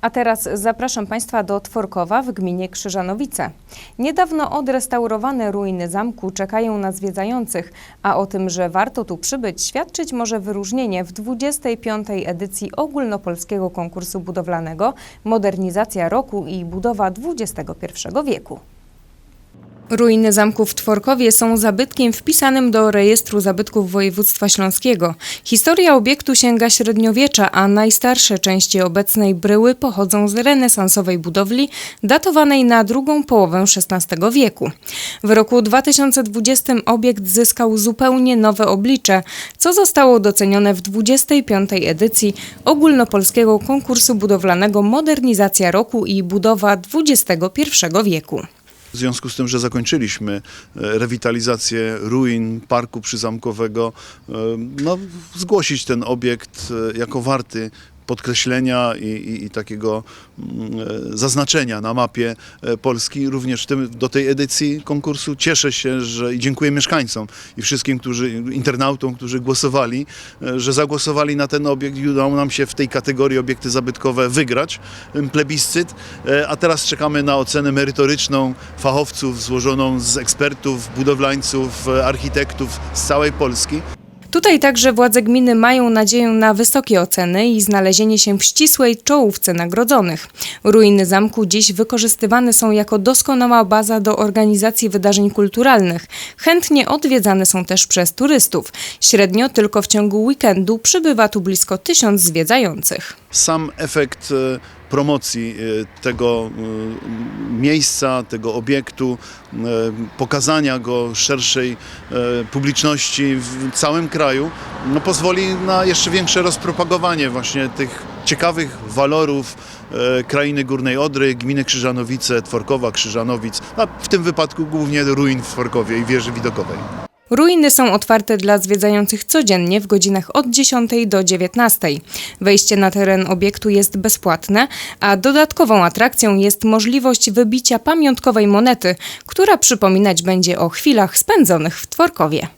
A teraz zapraszam Państwa do Tworkowa w gminie Krzyżanowice. Niedawno odrestaurowane ruiny zamku czekają na zwiedzających, a o tym, że warto tu przybyć, świadczyć może wyróżnienie w 25. edycji ogólnopolskiego konkursu budowlanego Modernizacja roku i budowa XXI wieku. Ruiny zamku w Tworkowie są zabytkiem wpisanym do rejestru zabytków województwa śląskiego. Historia obiektu sięga średniowiecza, a najstarsze części obecnej bryły pochodzą z renesansowej budowli datowanej na drugą połowę XVI wieku. W roku 2020 obiekt zyskał zupełnie nowe oblicze, co zostało docenione w 25. edycji ogólnopolskiego konkursu budowlanego Modernizacja roku i budowa XXI wieku. W związku z tym, że zakończyliśmy e, rewitalizację ruin parku przyzamkowego, e, no, zgłosić ten obiekt e, jako warty podkreślenia i, i, i takiego mm, e, zaznaczenia na mapie e, Polski. Również tym, do tej edycji konkursu cieszę się, że i dziękuję mieszkańcom i wszystkim, którzy, internautom, którzy głosowali, e, że zagłosowali na ten obiekt i udało nam się w tej kategorii obiekty zabytkowe wygrać plebiscyt, a teraz czekamy na ocenę merytoryczną fachowców złożoną z ekspertów, budowlańców, architektów z całej Polski. Tutaj także władze gminy mają nadzieję na wysokie oceny i znalezienie się w ścisłej czołówce nagrodzonych. Ruiny zamku dziś wykorzystywane są jako doskonała baza do organizacji wydarzeń kulturalnych. Chętnie odwiedzane są też przez turystów. Średnio tylko w ciągu weekendu przybywa tu blisko tysiąc zwiedzających. Sam efekt e, promocji e, tego e, miejsca, tego obiektu, e, pokazania go szerszej e, publiczności w całym kraju, no pozwoli na jeszcze większe rozpropagowanie właśnie tych ciekawych walorów e, krainy Górnej Odry, gminy Krzyżanowice, Tworkowa, Krzyżanowic, a w tym wypadku głównie ruin w Tworkowie i wieży widokowej. Ruiny są otwarte dla zwiedzających codziennie w godzinach od 10 do 19. Wejście na teren obiektu jest bezpłatne, a dodatkową atrakcją jest możliwość wybicia pamiątkowej monety, która przypominać będzie o chwilach spędzonych w Tworkowie.